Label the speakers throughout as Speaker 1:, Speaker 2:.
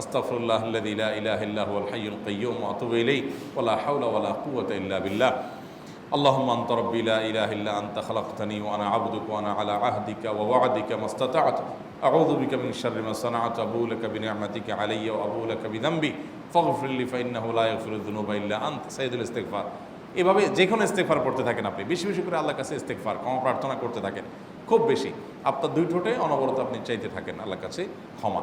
Speaker 1: আস্তাগফিরুল্লাহ ওয়া আতুবু ইলাইহি আস্তাগফিরুল্লাহ আস্তাগফিরুল্লাহ আস্তাগফিরুল্লাহ আল্লাযী লা ইলাহা ইল্লা হুয়াল হাইয়ুল কাইয়্যুম ওয়া আতুবু ইলাইহি ওয়া লা হাওলা ওয়া লা কুওয়াতা ইল্লা বিল্লাহ اللهم انت ربي لا اله الا انت خلقتني وانا عبدك وانا على عهدك ووعدك ما استطعت اعوذ بك من شر ما صنعت ابو لك بنعمتك علي وابو لك بذنبي فاغفر لي فانه لا يغفر الذنوب الا انت سيد الاستغفار এভাবে যে কোনো ইস্তেকফার করতে থাকেন আপনি বেশি বেশি করে আল্লাহর কাছে ইস্তেকফার ক্ষমা প্রার্থনা করতে থাকেন খুব বেশি আপনার দুই ঠোঁটে অনবরত আপনি চাইতে থাকেন আল্লাহর কাছে ক্ষমা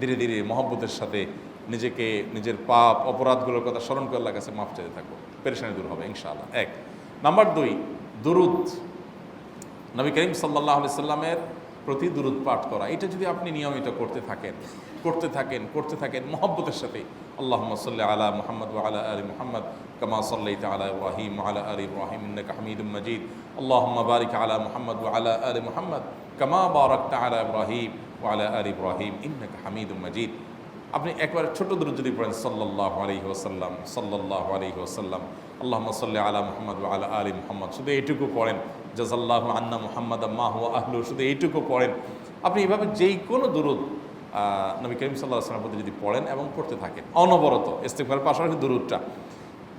Speaker 1: ধীরে ধীরে মহব্বতের সাথে নিজেকে নিজের পাপ অপরাধগুলোর কথা স্মরণ করে আল্লাহর কাছে মাফ চাইতে থাকবো পেরেশানি দূর হবে ইনশাআল্লাহ এক নাম্বার দুই দুরুদ নবী করিম সাল্লাহ আলি সাল্লামের প্রতি দুরুদ পাঠ করা এটা যদি আপনি নিয়মিত করতে থাকেন করতে থাকেন করতে থাকেন মহব্বতের সাথে আল্লাহ সাল্লি আলা মোহাম্মদ আলা আলী মোহাম্মদ كما صليت على إبراهيم وعلى آل إبراهيم إنك حميد مجيد اللهم بارك على محمد وعلى آل محمد كما باركت على إبراهيم ওয়ালা আল ইব্রাহিম ইন্নাক হামিদ মাজিদ। আপনি একবার ছোট দূর যদি পড়েন সাল্লাহ আলহি ওসাল্লাম সাল্লাহ আলহি ওসাল্লাম আল্লাহ সাল্লি আলা মোহাম্মদ আলা আলী মোহাম্মদ। শুধু এইটুকু পড়েন। জাজাল্লাহ আন্না মোহাম্মদ মাহ আহলু শুধু এইটুকু পড়েন। আপনি এভাবে যেই কোনো দূরত নবী করিম সাল্লাহ আসলামের প্রতি যদি পড়েন এবং পড়তে থাকেন, অনবরত ইস্তেফার পাশাপাশি দূরতটা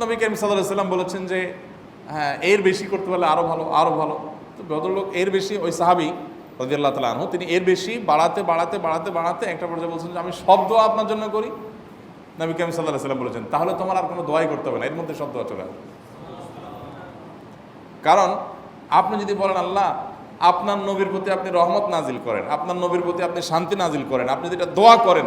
Speaker 1: নবী করিম সাল্লাহ সাল্লাম বলেছেন যে হ্যাঁ এর বেশি করতে পারলে আরও ভালো আরও ভালো। তো ভদ্রলোক এর বেশি, ওই সাহাবি রদিয়াল্লাহ তালা আনহু, তিনি এর বেশি বাড়াতে বাড়াতে বাড়াতে বাড়াতে একটা পর্যায়ে বলছেন যে, আমি সব দোয়া আপনার জন্য করি। নবী করিম সাল্লাহ সাল্লাম বলেছেন, তাহলে তোমার আর কোনো দোয়াই করতে হবে না, এর মধ্যে সব দোয়া চলে কারণ, আপনি যদি বলেন, আল্লাহ, আপনার নবীর প্রতি আপনি রহমত নাজিল করেন, আপনার নবীর প্রতি আপনি শান্তি নাজিল করেন, আপনি যেটা দোয়া করেন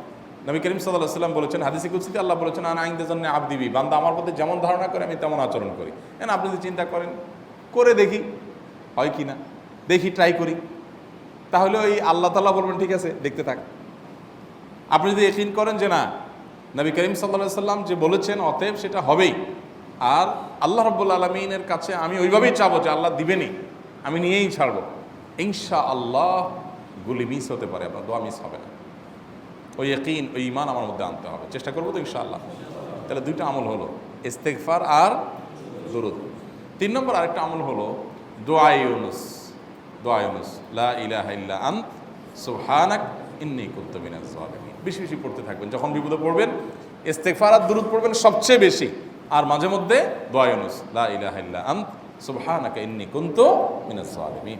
Speaker 1: নবী করিম সাল্লাহ সাল্লাম বলেছেন, হাদিসি কুৎসিতে আল্লাহ বলেছেন, আনা আইনদের জন্য আবদিবি বান্দা আমার মধ্যে যেমন ধারণা করে, আমি তেমন আচরণ করি। কেন? আপনি যদি চিন্তা করেন, করে দেখি। হয় কি না? দেখি ট্রাই করি। তাহলে ওই আল্লাহ তাল্লাহ বলবেন, ঠিক আছে, দেখতে থাক। আপনি যদি একিন করেন যে, না, নবী করিম সাল্লা সাল্লাম যে বলেছেন, অতএব সেটা হবেই। আর আল্লাহ রব্বুল আলমিনের কাছে আমি ওইভাবেই চাবো যে, আল্লাহ দিবেনি আমি নিয়েই ছাড়বো। ইনশা আল্লাহ গুলি মিস হতে পারে, আপনার দোয়া মিস হবে না। ওই একইন ওই ইমান আমার মধ্যে আনতে হবে। চেষ্টা করব তো ইনশাআল্লাহ। তাহলে দুইটা আমল হলো ইস্তেকফার আর দুরুদ। তিন নম্বর আরেকটা আমল হলো, দোয়া ইউনুস। লা ইলাহা আন্ত, সুবহানাক ইন্নী কুনতু মিনাজ বেশি বেশি পড়তে থাকবেন, যখন বিপদে পড়বেন ইস্তেকফার আর দুরুদ পড়বেন সবচেয়ে বেশি। আর মাঝে মধ্যে দোয়া লা ইলাহা আন্ত, সুবহানাকা ইন্নি কুনতু মিনাজ জালিমিন।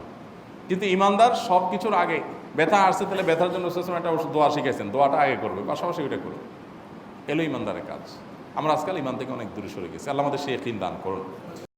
Speaker 1: কিন্তু ইমানদার সব কিছুর আগে ব্যথা আসছে, তাহলে ব্যথার জন্য সেসময় একটা ওষুধ, দোয়া শিখেছেন দোয়াটা আগে করবে, পাশাপাশি ওইটা করবে এলো ইমানদারের কাজ। আমরা আজকাল ইমান থেকে অনেক দূরে সরে গেছি। আল্লাহ আমাদের সেই দান করুন।